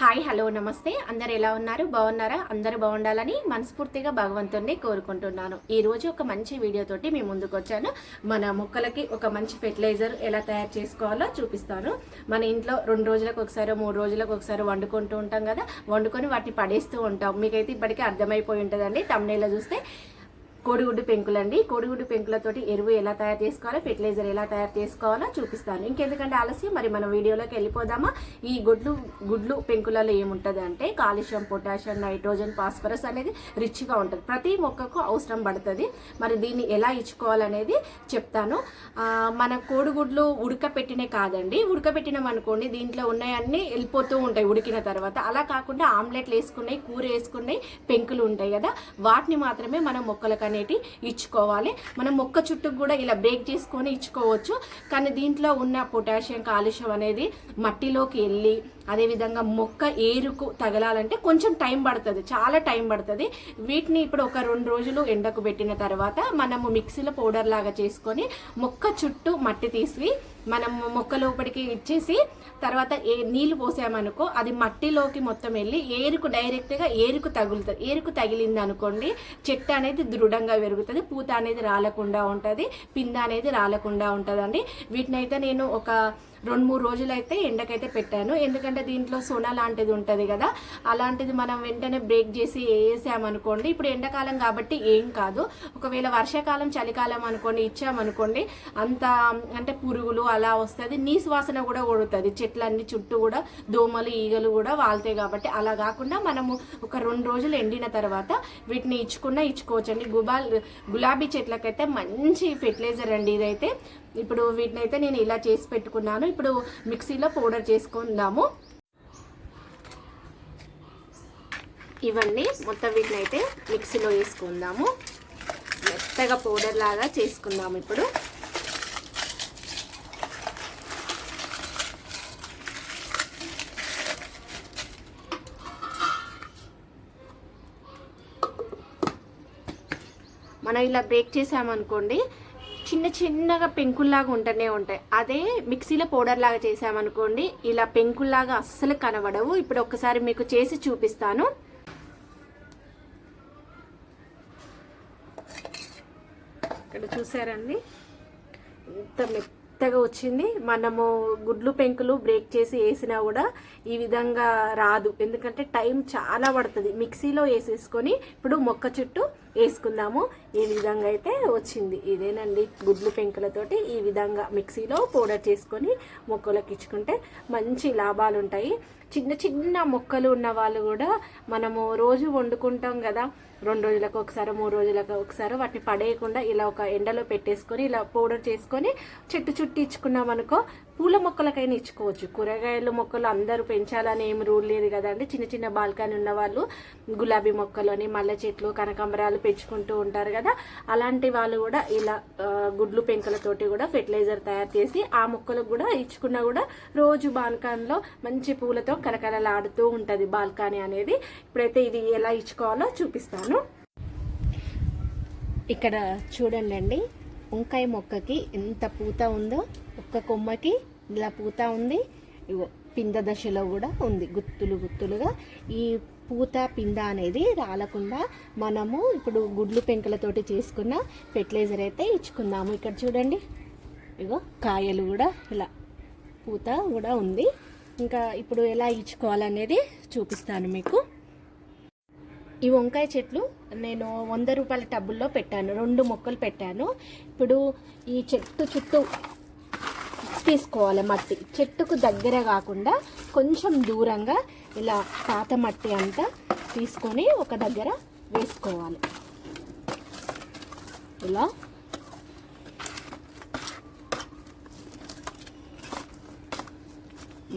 Hi hello నమస్తే. అందరు ఎలా ఉన్నారు? బాగున్నారా? అందరూ బాగుండాలని మనస్ఫూర్తిగా భగవంతుడిని కోరుకుంటున్నాను. ఈరోజు ఒక మంచి వీడియోతోటి మీ ముందుకు వచ్చాను. మన మొక్కలకి ఒక మంచి ఫెర్టిలైజర్ ఎలా తయారు చేసుకోవాలో చూపిస్తాను. మన ఇంట్లో రెండు రోజులకు ఒకసారి మూడు రోజులకు ఒకసారి వండుకుంటూ ఉంటాం కదా. వండుకొని వాటిని పడేస్తూ ఉంటాం. మీకైతే ఇప్పటికీ అర్థమైపోయి ఉంటుందండి. తమ్నేలా చూస్తే కోడిగుడ్డు పెంకులండి. కోడిగుడ్డు పెంకులతోటి ఎరువు ఎలా తయారు చేసుకోవాలో ఫెర్టిలైజర్ ఎలా తయారు చేసుకోవాలో చూపిస్తాను. ఇంకెందుకంటే ఆలస్యం? మరి మనం వీడియోలోకి వెళ్ళిపోదామా? ఈ గుడ్లు గుడ్లు పెంకులలో ఏముంటుంది అంటే కాలుష్యం పొటాషియం నైట్రోజన్ ఫాస్ఫరస్ అనేది రిచ్గా ఉంటుంది. ప్రతి మొక్కకు అవసరం పడుతుంది. మరి దీన్ని ఎలా ఇచ్చుకోవాలనేది చెప్తాను. మన కోడిగుడ్లు ఉడకపెట్టినే కాదండి. ఉడకపెట్టినాం అనుకోండి దీంట్లో ఉన్నాయన్నీ వెళ్ళిపోతూ ఉంటాయి ఉడికిన తర్వాత. అలా కాకుండా ఆమ్లెట్లు వేసుకున్నాయి కూర వేసుకున్నాయి పెంకులు ఉంటాయి కదా. వాటిని మాత్రమే మనం మొక్కలకు అనేటి ఇచ్చుకోవాలి. మనం మొక్క చుట్టూ కూడా ఇలా బ్రేక్ చేసుకొని ఇచ్చుకోవచ్చు. కానీ దీంట్లో ఉన్న పొటాషియం కాలుష్యం అనేది మట్టిలోకి వెళ్ళి అదేవిధంగా మొక్క ఏరుకు తగలాలంటే కొంచెం టైం పడుతుంది. చాలా టైం పడుతుంది. వీటిని ఇప్పుడు ఒక రెండు రోజులు ఎండకు పెట్టిన తర్వాత మనము మిక్సీలో పౌడర్ లాగా చేసుకొని మొక్క చుట్టూ మట్టి తీసి మనం మొక్క లోపలికి ఇచ్చేసి తర్వాత ఏ నీళ్ళు పోసామనుకో అది మట్టిలోకి మొత్తం వెళ్ళి ఏరుకు డైరెక్ట్గా ఏరుకు తగులుతుంది. ఏరుకు తగిలింది అనుకోండి చెట్టు అనేది దృఢంగా పెరుగుతుంది పూత అనేది రాలకుండా ఉంటుంది పింద అనేది రాలకుండా ఉంటుందండి. వీటిని అయితే నేను ఒక రెండు మూడు రోజులైతే ఎండకైతే పెట్టాను. ఎందుకంటే దీంట్లో సొన లాంటిది ఉంటుంది కదా. అలాంటిది మనం వెంటనే బ్రేక్ చేసి వేసామనుకోండి ఇప్పుడు ఎండాకాలం కాబట్టి ఏం కాదు. ఒకవేళ వర్షాకాలం చలికాలం అనుకోండి ఇచ్చామనుకోండి అంత అంటే పురుగులు అలా వస్తుంది. నీసు వాసన కూడా కొడుతుంది చెట్లన్నీ చుట్టూ కూడా దోమలు ఈగలు కూడా వాళ్తాయి కాబట్టి అలా కాకుండా మనము ఒక రెండు రోజులు ఎండిన తర్వాత వీటిని ఇచ్చుకున్నా ఇచ్చుకోవచ్చండి. గుబాల్ గులాబీ చెట్లకైతే మంచి ఫెర్టిలైజర్ అండి ఇదైతే. ఇప్పుడు వీటిని అయితే నేను ఇలా చేసి పెట్టుకున్నాను. ఇప్పుడు మిక్సీలో పౌడర్ చేసుకుందాము. ఇవన్నీ మొత్తం వీటిని అయితే మిక్సీలో వేసుకుందాము. మెత్తగా పౌడర్ లాగా చేసుకుందాము ఇప్పుడు. మనం ఇలా బ్రేక్ చేసామనుకోండి చిన్న చిన్నగా పెంకుల్లాగా ఉంటూనే ఉంటాయి. అదే మిక్సీలో పౌడర్ లాగా చేసామనుకోండి ఇలా పెంకుల్లాగా అస్సలు కనబడవు. ఇప్పుడు ఒకసారి మీకు చేసి చూపిస్తాను. ఇక్కడ చూసారండి? ఎంత మెత్తగా వచ్చింది. మనము గుడ్లు పెంకులు బ్రేక్ చేసి వేసినా కూడా ఈ విధంగా రాదు. ఎందుకంటే టైం చాలా పడుతుంది. మిక్సీలో వేసేసుకొని ఇప్పుడు మొక్క చుట్టూ వేసుకుందాము. ఈ విధంగా అయితే వచ్చింది. ఇదేనండి గుడ్లు పెంకులతోటి ఈ విధంగా మిక్సీలో పౌడర్ చేసుకొని మొక్కలకు ఇచ్చుకుంటే మంచి లాభాలు ఉంటాయి. చిన్న చిన్న మొక్కలు ఉన్న వాళ్ళు కూడా మనము రోజు వండుకుంటాం కదా. రెండు రోజులకు ఒకసారి మూడు రోజులకు ఒకసారి వాటిని పడేయకుండా ఇలా ఒక ఎండలో పెట్టేసుకొని ఇలా పౌడర్ చేసుకొని చెట్టు చుట్టూ ఇచ్చుకున్నాం అనుకో పూల మొక్కలకైనా ఇచ్చుకోవచ్చు. కూరగాయల మొక్కలు అందరూ పెంచాలని ఏం రూల్ లేదు కదండి చిన్న చిన్న బాల్కనీ ఉన్న వాళ్ళు గులాబీ అని మల్లె చెట్లు కనకాంబరాలు పెంచుకుంటూ ఉంటారు కదా. అలాంటి వాళ్ళు కూడా ఇలా గుడ్లు పెంకలతోటి కూడా ఫెర్టిలైజర్ తయారు చేసి ఆ మొక్కలకు కూడా ఇచ్చుకున్నా కూడా రోజు బాల్కనీలో మంచి పూలతో కలకలలాడుతూ ఉంటుంది బాల్కనీ అనేది. ఇప్పుడైతే ఇది ఎలా ఇచ్చుకోవాలో చూపిస్తాను. ఇక్కడ చూడండి అండి వంకాయ మొక్కకి ఎంత పూత ఉందో. ఒక్క కొమ్మకి ఇలా పూత ఉంది. ఇగో పింద దశలో కూడా ఉంది. గుత్తులు గుత్తులుగా ఈ పూత పింద అనేది రాలకుండా మనము ఇప్పుడు గుడ్లు పెంకులతోటి చేసుకున్న ఫెర్టిలైజర్ అయితే ఇచ్చుకుందాము ఇక్కడ చూడండి. ఇగో కాయలు కూడా ఇలా పూత కూడా ఉంది. ఇంకా ఇప్పుడు ఎలా ఇచ్చుకోవాలనేది చూపిస్తాను మీకు. ఈ వంకాయ చెట్లు నేను వంద రూపాయల టబ్బుల్లో పెట్టాను. రెండు మొక్కలు పెట్టాను. ఇప్పుడు ఈ చెట్టు చుట్టూ తీసుకోవాలి మట్టి. చెట్టుకు దగ్గర కాకుండా కొంచెం దూరంగా ఇలా పాత మట్టి అంతా తీసుకొని ఒక దగ్గర వేసుకోవాలి. ఇలా.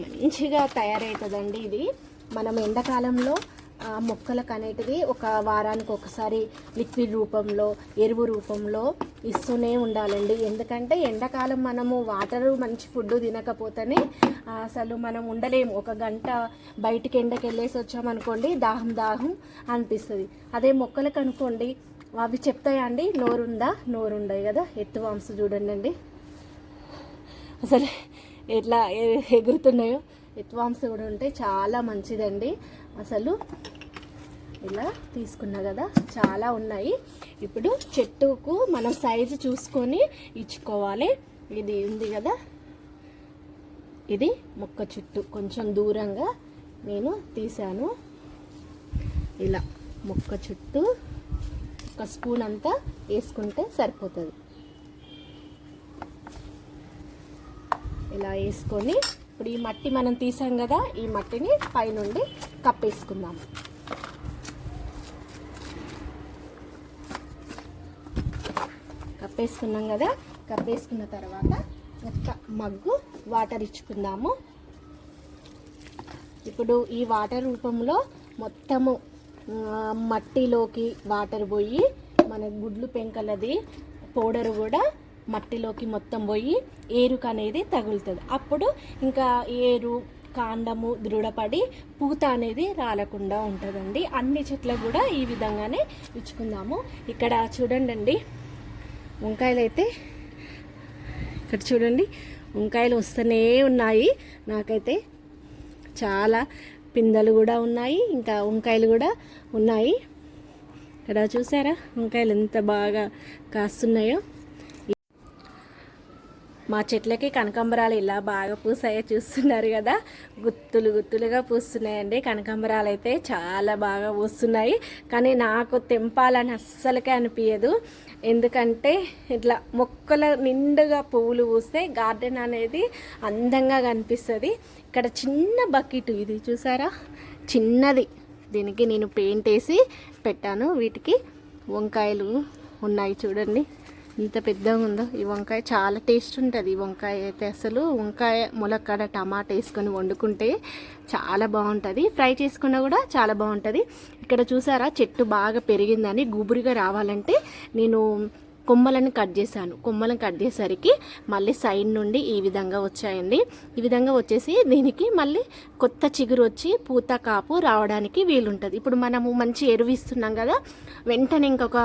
మంచిగా తయారవుతుందండి ఇది. మనం ఎండాకాలంలో మొక్కలకు అనేటివి ఒక వారానికి ఒకసారి లిక్విడ్ రూపంలో ఎరువు రూపంలో ఇస్తూనే ఉండాలండి. ఎందుకంటే ఎండాకాలం మనము వాటర్ మంచి ఫుడ్ తినకపోతేనే అసలు మనం ఉండలేము. ఒక గంట బయటికి ఎండకి వెళ్ళేసి వచ్చామనుకోండి దాహం దాహం అనిపిస్తుంది. అదే మొక్కలకు అనుకోండి అవి చెప్తాయా అండి? నోరుందా? నోరుండయి కదా. ఎత్తు వంశ చూడండి అండి. అసలు ఎట్లా ఎగురుతున్నాయో. ఎత్వాంస్ కూడా ఉంటే చాలా మంచిదండి. అసలు ఇలా తీసుకున్నా కదా. చాలా ఉన్నాయి. ఇప్పుడు చెట్టుకు మనం సైజు చూసుకొని ఇచ్చుకోవాలి. ఇది ఉంది కదా. ఇది మొక్క చుట్టూ. కొంచెం దూరంగా నేను తీశాను. ఇలా మొక్క చుట్టూ ఒక స్పూన్ అంతా వేసుకుంటే సరిపోతుంది. ఇలా వేసుకొని ఇప్పుడు ఈ మట్టి మనం తీసాం కదా ఈ మట్టిని పైనుండి కప్పేసుకుందాం. కప్పేసుకున్నాం కదా కప్పేసుకున్న తర్వాత ఒక మగ్గు వాటర్ ఇచ్చుకుందాము. ఇప్పుడు ఈ వాటర్ రూపంలో మొత్తము మట్టిలోకి వాటర్ పోయి మన గుడ్లు పెంకలది పౌడర్ కూడా మట్టిలోకి మొత్తం పోయి ఏరుక అనేది తగులుతుంది. అప్పుడు ఇంకా ఏరు కాండము దృఢపడి పూత అనేది రాలకుండా ఉంటుందండి. అన్ని చెట్లకు కూడా ఈ విధంగానే ఇచ్చుకుందాము. ఇక్కడ చూడండి వంకాయలు అయితే ఇక్కడ చూడండి వంకాయలు వస్తూనే ఉన్నాయి. నాకైతే చాలా పిందెలు కూడా ఉన్నాయి ఇంకా వంకాయలు కూడా ఉన్నాయి. ఇక్కడ చూసారా వంకాయలు ఎంత బాగా కాస్తున్నాయో. మా చెట్లకి కనకాంబరాలు ఇలా బాగా పూసాయో చూస్తున్నారు కదా. గుత్తులు గుత్తులుగా పూస్తున్నాయండి. కనకాంబరాలు అయితే చాలా బాగా పూస్తున్నాయి. కానీ నాకు తెంపాలని అస్సలకే అనిపించదు ఎందుకంటే ఇట్లా మొక్కల నిండుగా పువ్వులు పూస్తే గార్డెన్ అనేది అందంగా కనిపిస్తుంది. ఇక్కడ చిన్న బకెట్ ఇది చూసారా? చిన్నది. దీనికి నేను పెయింట్ వేసి పెట్టాను. వీటికి వంకాయలు ఉన్నాయి చూడండి. ఇంత పెద్దగా ఉందో. ఈ వంకాయ చాలా టేస్ట్ ఉంటుంది. ఈ వంకాయ అయితే అసలు వంకాయ ములక్కడ టమాటా వేసుకొని వండుకుంటే చాలా బాగుంటుంది. ఫ్రై చేసుకున్నా కూడా చాలా బాగుంటుంది. ఇక్కడ చూసారా చెట్టు బాగా పెరిగిందని గుబురుగా రావాలంటే నేను కొమ్మలను కట్ చేశాను. కొమ్మలను కట్ చేసరికి మళ్ళీ సైడ్ నుండి ఈ విధంగా వచ్చాయండి. ఈ విధంగా వచ్చేసి దీనికి మళ్ళీ కొత్త చిగురు వచ్చి పూత కాపు రావడానికి వీలుంటుంది. ఇప్పుడు మనము మంచి ఎరువు ఇస్తున్నాం కదా వెంటనే ఇంకొక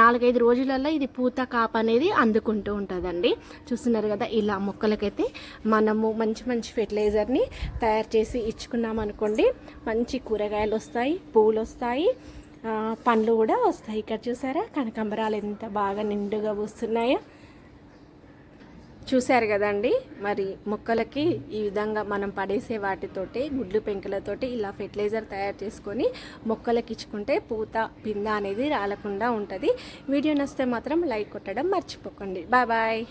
నాలుగైదు రోజులలో ఇది పూత కాపు అనేది అందుకుంటూ ఉంటుందండి. చూస్తున్నారు కదా ఇలా మొక్కలకైతే మనము మంచి మంచి ఫెర్టిలైజర్ని తయారు చేసి ఇచ్చుకున్నాం అనుకోండి మంచి కూరగాయలు వస్తాయి పూలు వస్తాయి పండ్లు కూడా వస్తాయి. ఇక్కడ చూసారా? కనకాంబరాలు ఎంత బాగా నిండుగా పూస్తున్నాయో. చూశారు కదండి? మరి మొక్కలకి ఈ విధంగా మనం పడేసే వాటితోటి గుడ్లు పెంకులతోటి ఇలా ఫెర్టిలైజర్ తయారు చేసుకొని మొక్కలకి ఇచ్చుకుంటే పూత పింద అనేది రాలకుండా ఉంటుంది. వీడియో నస్తే మాత్రం లైక్ కొట్టడం మర్చిపోకండి. Bye bye.